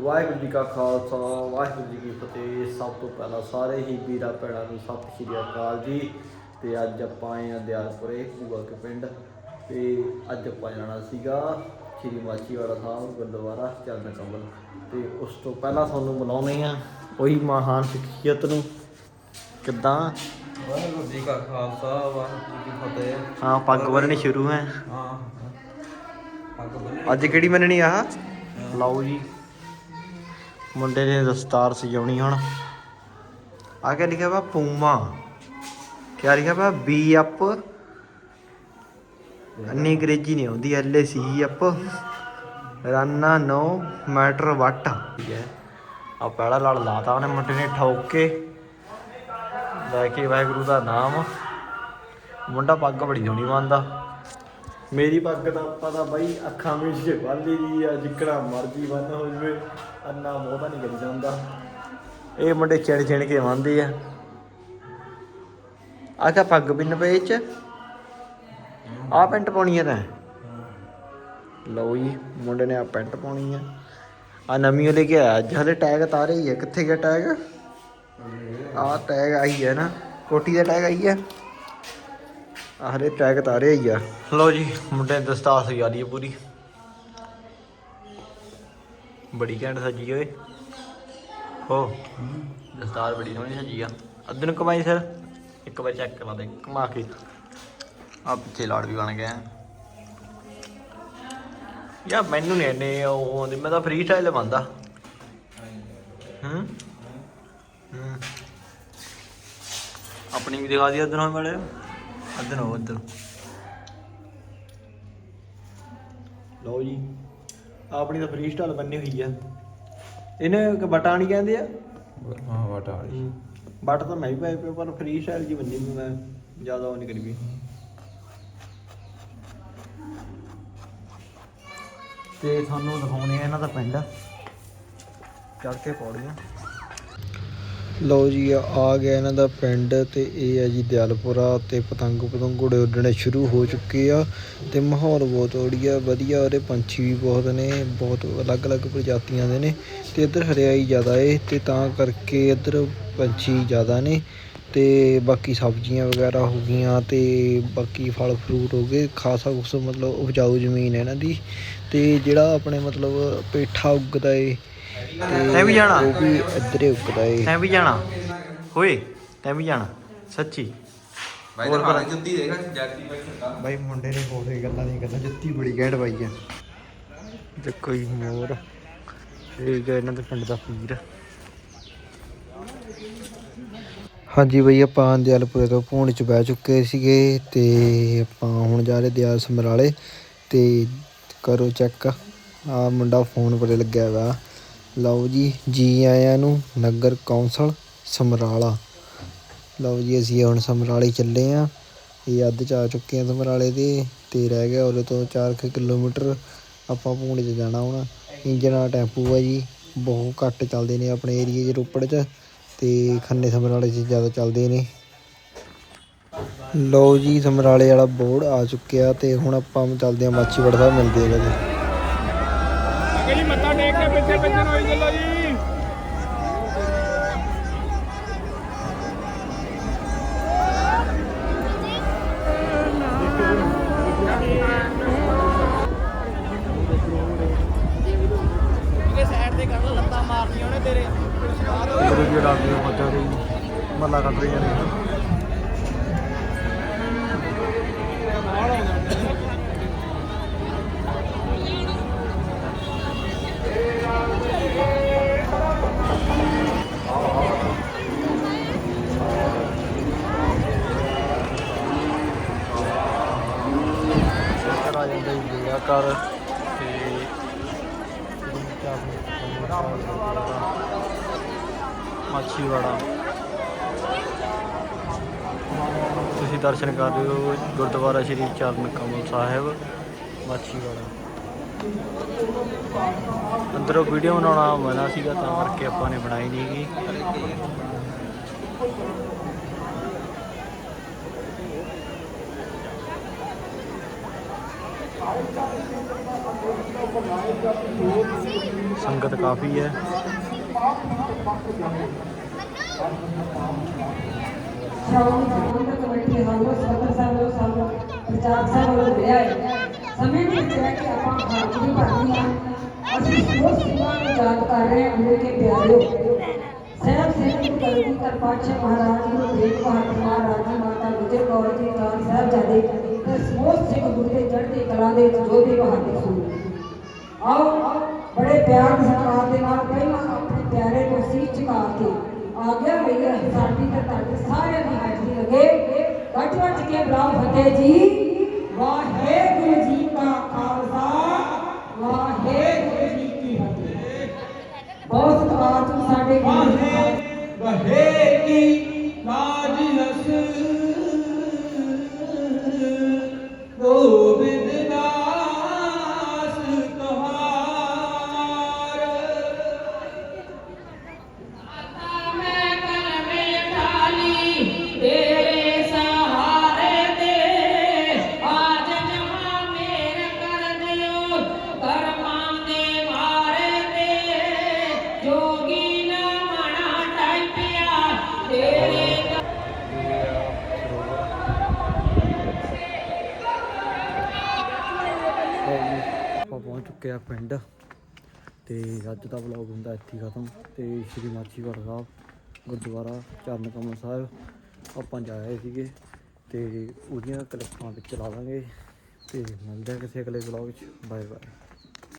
ਵਾਹਿਗੁਰੂ ਜੀ ਕਾ ਖਾਲਸਾ ਵਾਹਿਗੁਰੂ ਜੀ ਕੀ ਫਤਿਹ। ਸਭ ਤੋਂ ਪਹਿਲਾਂ ਸਾਰੇ ਹੀ ਵੀਰਾਂ ਭੈਣਾਂ ਨੂੰ ਸਤਿ ਸ਼੍ਰੀ ਅਕਾਲ ਜੀ। ਤੇ ਅੱਜ ਆਪਾਂ ਆਏ ਆ ਦਿਆਲਪੁਰੇ ਭੂਆ ਕੇ ਪਿੰਡ। ਤੇ ਅੱਜ ਆਪਾਂ ਜਾਣਾ ਸੀਗਾ ਸ਼੍ਰੀ ਮਾਚੀਵਾੜਾ ਸਾਹਿਬ ਗੁਰਦੁਆਰਾ ਚਰਨ ਕਮਲ ਤੇ ਉਸ ਤੋਂ ਪਹਿਲਾਂ ਤੁਹਾਨੂੰ ਬੁਲਾਉਣੇ ਆ ਉਹੀ ਮਹਾਨ ਸ਼ਖਸੀਅਤ ਨੂੰ। ਕਿੱਦਾਂ? ਵਾਹਿਗੁਰੂ ਜੀ ਕਾ ਖਾਲਸਾ ਵਾਹਿਗੁਰੂ ਜੀ ਕੀ ਫਤਿਹ। ਹਾਂ ਪੱਗ ਬੰਨਣੀ ਸ਼ੁਰੂ ਹੈ। ਹਾਂ ਪੱਗ। ਅੱਜ ਕਿਹੜੀ ਮੰਨਣੀ ਆ? ਲਓ ਜੀ। ਮੁੰਡੇ ਨੇ ਦਸਤਾਰ ਸਜਾਉਣੀ ਹੁਣ। ਆ ਕੇ ਲਿਖਿਆ ਵਾ? ਪੂਮਾ। ਕਿਆ ਲਿਖਿਆ ਵਾ? ਬੀ ਅਪ ਅੰਨੀ ਅੰਗਰੇਜ਼ੀ ਨਹੀਂ ਆਉਂਦੀ, ਐਲ ਏ ਸੀ ਅਪ ਰਾਨਾ ਨੋ ਮੈਟਰ ਵਟ। ਹੈ। ਆ ਪਹਿਲਾ ਲੜ ਲਾਤਾ ਉਹਨੇ ਮੁੰਡੇ ਨੇ ਠੋਕ। ਕੇ ਲੈ ਕੇ ਵਾਹਿਗੁਰੂ ਦਾ ਨਾਮ। ਮੁੰਡਾ ਪੱਗ ਬੜੀ ਹੋਣੀ ਮੰਨਦਾ ਮੇਰੀ ਪੱਗ ਤਾਂ ਆਪਾਂ ਤਾਂ ਬਾਈ ਅੱਖਾਂ ਵਿੱਚ ਜੇ ਬੰਨ ਦੀ ਆ ਜਿੱਕੜਾ ਮਰਜ਼ੀ ਬੰਨ ਹੋ ਜਵੇ, ਅੰਨਾ ਮੋਹ ਨਹੀਂ ਕਰੀ ਜਾਂਦਾ। ਇਹ ਮੁੰਡੇ ਚਿਣ ਚਿਣ ਕੇ ਬੰਨਦੇ ਆ। ਆ ਕਾ ਪੱਗ ਬਿੰਨ ਪਏ ਚ? ਆ ਪੈਂਟ ਪਾਉਣੀ ਆ ਤਾਂ। ਲਓ ਜੀ, ਮੁੰਡੇ ਨੇ ਆ ਪੈਂਟ ਪਾਉਣੀ ਆ। ਆ ਨਵੀਂ ਉਹ ਲੈ ਕੇ ਆਇਆ, ਅੱਜ ਹਲੇ ਟੈਗ ਤਾਰੇ ਹੀ ਆ। ਕਿੱਥੇ ਗਿਆ ਟੈਗ ਆ ਟੈਗ ਆਈ ਹੈ ਨਾ ਕੋਟੀ ਦਾ ਟੈਗ ਆਈ ਹੈ ਆਹਰੇ ਟੈਗ ਤਾਰੇ ਹੀ ਆ। ਲਓ ਜੀ, ਮੁੰਡੇ ਨੇ ਦਸਤਾਰ ਸਜਾ ਲਈ ਹੈ ਪੂਰੀ। ਬੜੀ ਘੈਂਟ ਸਜੀ ਓਏ। ਹੋ, ਦਸਤਾਰ ਬੜੀ ਸੋਹਣੀ ਸਜੀ ਆ। ਅੱਧੇ ਨੂੰ ਕਮਾਈ ਸਰ। ਇੱਕ ਵਾਰ ਚੈੱਕ ਕਰਾ ਦੇ, ਕਮਾ ਕੇ। ਆ ਪਿੱਛੇ ਲਾੜ ਵੀ ਬਣ ਗਿਆ ਯਾ ਮੈਨੂੰ ਨਹੀਂ ਨੇ ਉਹ ਆਉਂਦੇ, ਮੈਂ ਤਾਂ ਫ੍ਰੀ ਸਟਾਈਲ ਬੰਦਾ ਹੂੰ? ਆਪਣੀ ਵੀ ਦਿਖਾ ਦੀ ਅੱਧਨੋਂ ਵਾਲੇ ਅੱਧਰ ਹੋ ਅੱਧਰ ਲਓ ਜੀ ਆਪਣੀ ਤਾਂ ਫ੍ਰੀ ਸਟਾਈਲ ਬੰਨੀ ਹੋਈ ਆ। ਇਹਨੇ ਕਿ ਬਟਾ ਨਹੀਂ ਕਹਿੰਦੇ ਆ? ਹਾਂ ਵਟਾ ਵਾਲੀ। ਬਟ ਤਾਂ ਮੈਂ ਵੀ ਪਾਏ ਪਏ ਪਰ ਫ੍ਰੀ ਸਟਾਈਲ ਜੀ ਬੰਨੀ ਵੀ ਮੈਂ ਜ਼ਿਆਦਾ ਉਹ ਨਹੀਂ ਕਰੀ ਵੀ ਤੇ ਤੁਹਾਨੂੰ ਦਿਖਾਉਣੇ ਆ ਇਹਨਾਂ ਦਾ ਪਿੰਡ। ਚੜ ਕੇ ਪੌੜੀਆਂ। ਲਓ ਜੀ, ਆ ਗਿਆ ਇਹਨਾਂ ਦਾ ਪਿੰਡ ਤੇ ਇਹ ਹੈ ਜੀ ਦਿਆਲਪੁਰਾ ਤੇ ਪਤੰਗ ਪਤੰਗੂੜੇ ਉੱਡਣੇ ਸ਼ੁਰੂ ਹੋ ਚੁੱਕੇ ਆ ਤੇ ਮਾਹੌਲ ਬਹੁਤ ਵਧੀਆ ਵਧੀਆ ਉਹਦੇ ਪੰਛੀ ਵੀ ਬਹੁਤ ਨੇ, ਬਹੁਤ ਅਲੱਗ-ਅਲੱਗ ਪ੍ਰਜਾਤੀਆਂ ਦੇ ਨੇ ਤੇ ਇੱਧਰ ਹਰਿਆਈ ਜ਼ਿਆਦਾ ਏ ਤੇ ਤਾਂ ਕਰਕੇ ਇੱਧਰ ਪੰਛੀ ਜ਼ਿਆਦਾ ਨੇ ਤੇ ਬਾਕੀ ਸਬਜ਼ੀਆਂ ਵਗੈਰਾ ਹੋ ਗਈਆਂ ਤੇ ਬਾਕੀ ਫਲ ਫਰੂਟ ਹੋ ਗਏ, ਖਾਸਾ ਕੁਛ ਮਤਲਬ ਉਪਜਾਊ ਜ਼ਮੀਨ ਹੈ ਇਹਨਾਂ ਦੀ ਤੇ ਜਿਹੜਾ ਆਪਣੇ ਮਤਲਬ ਪੇਠਾ ਉੱਗਦਾ ਏ ਤੈਂ ਵੀ ਜਾਣਾ? ਉਹ ਵੀ ਇੱਧਰ ਹੀ ਉੱਗਦਾ ਏ। ਤੈਂ ਵੀ ਜਾਣਾ? ਓਏ ਤੈਂ ਵੀ ਜਾਣਾ। ਸੱਚੀ। ਬਾਈ ਹੋਰ। ਭਾਵੇਂ ਜੁੱਤੀ ਦੇਗਾ ਜੱਤੀ ਬਾਈ ਸਰਕਾਰ ਬਾਈ ਮੁੰਡੇ ਨੇ ਹੋਰ ਇਹ ਗੱਲਾਂ ਨਹੀਂ ਕਰਨਾ। ਜੁੱਤੀ ਬੜੀ ਘੈਂਟ ਪਾਈ ਆ। ਦੇਖੋ ਜੀ ਮੋਰ ਇਹ ਗਿਆ ਇਹਨਾਂ ਦੇ ਪਿੰਡ ਦਾ ਪੀਰ। ਹਾਂਜੀ ਬਈ ਆਪਾਂ ਦਿਆਲਪੁਰੇ ਤੋਂ ਪਹੁੰਚ ਚ ਬਹਿ ਚੁੱਕੇ ਸੀਗੇ ਤੇ ਆਪਾਂ ਹੁਣ ਜਾ ਰਹੇ ਦਿਆਲ ਸਮਰਾਲੇ ਤੇ ਕਰੋ ਚੈੱਕ ਆ ਮੁੰਡਾ ਫੋਨ ਪਰੇ ਲੱਗਿਆ ਵਾ। ਲਓ ਜੀ ਜੀ ਆਇਆਂ ਨੂੰ ਨਗਰ ਕੌਂਸਲ ਸਮਰਾਲਾ। ਲਓ ਜੀ, ਅਸੀਂ ਹੁਣ ਸਮਰਾਲੇ ਚੱਲੇ ਆ। ਇਹ ਅੱਧ ਚ ਆ ਚੁੱਕੇ ਆ ਸਮਰਾਲੇ ਦੇ ਤੇ ਰਹਿ ਗਿਆ ਉਹਦੇ ਤੋਂ 4 ਕਿਲੋਮੀਟਰ ਆਪਾਂ ਪੂਣੇ ਚ ਜਾਣਾ ਹੁਣ। ਇੰਜਨ ਵਾਲਾ ਟੈਂਪੂ ਆ ਜੀ, ਬਹੁਤ ਘੱਟ ਚੱਲਦੇ ਨੇ ਆਪਣੇ ਏਰੀਏ 'ਚ ਰੋਪੜ 'ਚ ਤੇ ਖੰਨੇ ਸਮਰਾਲੇ 'ਚ ਜ਼ਿਆਦਾ ਚੱਲਦੇ ਨੇ। ਲਓ ਜੀ, ਸਮਰਾਲੇ ਵਾਲਾ ਬੋਰਡ ਆ ਚੁੱਕਿਆ ਤੇ ਹੁਣ ਆਪਾਂ ਚੱਲਦੇ ਆ ਮਾਚੀਵਾੜਾ ਸਾਹਿਬ ਮਿਲਦੇ ਆ ਜੀ ਜੀ ਮੱਥਾ ਟੇਕ ਕੇ ਪਿੱਛੇ ਪਿੱਛੇ ਨੂੰ ਹੋਈ ਚੱਲੋ ਜੀ? ਗੁਰੂ ਜੀ ਰਾਤ ਦੀਆਂ ਮੱਝਾਂ ਦੇ ਮੱਲਾ ਕੱਢ ਰਹੀਆਂ ਨੇ। ਇੱਧਰ ਆ ਜਾਂਦਾ ਕਰ ਤੇ ਮਾਛੀਵਾੜਾ। ਤੁਸੀਂ ਦਰਸ਼ਨ ਕਰ ਰਹੇ ਹੋ ਗੁਰਦੁਆਰਾ ਸ਼੍ਰੀ ਚਰਨ ਕਮਲ ਸਾਹਿਬ, ਮਾਛੀਵਾੜਾ। ਅੰਦਰੋਂ ਵੀਡੀਓ ਬਣਾਉਣਾ ਮਨਾ ਸੀਗਾ ਤਾਂ ਕਰਕੇ ਆਪਾਂ ਨੇ ਬਣਾਈ ਨਹੀਂ ਗੀ ਸੰਗਤ ਕਾਫੀ ਹੈ ਸ਼ਾਮ ਪ੍ਰਬੰਧਕ ਕਮੇਟੀ ਹਾਲੋ ਸਦਰ ਸਾਹਿਬ ਵੱਲੋਂ ਸਾਨੂੰ ਪ੍ਰਚਾਰ ਸਾਹਿਬ ਵੱਲੋਂ ਮਿਲਿਆ ਹੈ ਸਮੇਂ ਦੇ ਵਿੱਚ ਰਹਿ ਕੇ ਆਪਾਂ ਹਾਜ਼ਰੀ ਭਰਨੀ ਆ ਅਸੀਂ ਸਮੂਹ ਸਿੰਘਾਂ ਨੂੰ ਯਾਦ ਕਰ ਰਹੇ ਹਾਂ ਮੇਰੇ ਕੇ ਪਿਆਰਿਓ ਸਹਿਬ ਸਿੰਘ ਜੀ ਕਲਗੀ ਕਰ ਪਾਤਸ਼ਾਹ ਮਹਾਰਾਜ ਗੁਰੂ ਤੇਗ ਬਹਾਦਰ ਮਹਾਰਾਜ ਜੀ ਮਾਤਾ ਗੁਜਰ ਕੌਰ ਜੀ ਚਾਰ ਸਾਹਿਬਜ਼ਾਦੇ ਤੇ ਸਮੂਹ ਸਿੰਘ ਗੁਰੂ ਦੇ ਚੜ੍ਹਦੀ ਕਲਾ ਦੇ ਜੋਧੇ ਬਹਾਦਰ ਸਨ। ਆਓ, ਬੜੇ ਪਿਆਰ ਸਤਿਕਾਰ ਦੇ ਨਾਲ ਪਹਿਲਾਂ ਆਪਣੇ ਪਿਆਰੇ ਨੂੰ ਸੀਟ ਝੁਕਾ ਕੇ ਆਗਿਆ ਲਈ ਸਾਡੀ ਤੇ ਤੁਹਾਡੇ ਸਾਰਿਆਂ ਦੀ ਹਾਜ਼ਰੀ ਲਗੇ ਗੱਜ ਵੱਜ ਕੇ ਬਰਾਮ ਫਤਿਹ ਜੀ। ਵਾਹਿਗੁਰੂ। ਆਪਾਂ ਪਹੁੰਚ ਚੁੱਕੇ ਆ ਪਿੰਡ ਤੇ ਅੱਜ ਦਾ ਵਲੌਗ ਹੁੰਦਾ ਇੱਥੇ ਖਤਮ ਤੇ ਸ਼੍ਰੀ ਮਾਛੀਵਾੜਾ ਸਾਹਿਬ, ਗੁਰਦੁਆਰਾ ਚਰਨ ਕਮਲ ਸਾਹਿਬ ਆਪਾਂ ਜਾ ਰਹੇ ਸੀਗੇ ਤੇ ਉਹਦੀਆਂ ਕਲਿੱਪਾਂ ਵਿੱਚ ਲਾ ਦਾਂਗੇ ਤੇ ਮਿਲਦੇ ਆ ਕਿਸੇ ਅਗਲੇ ਵਲੌਗ 'ਚ। Bye bye.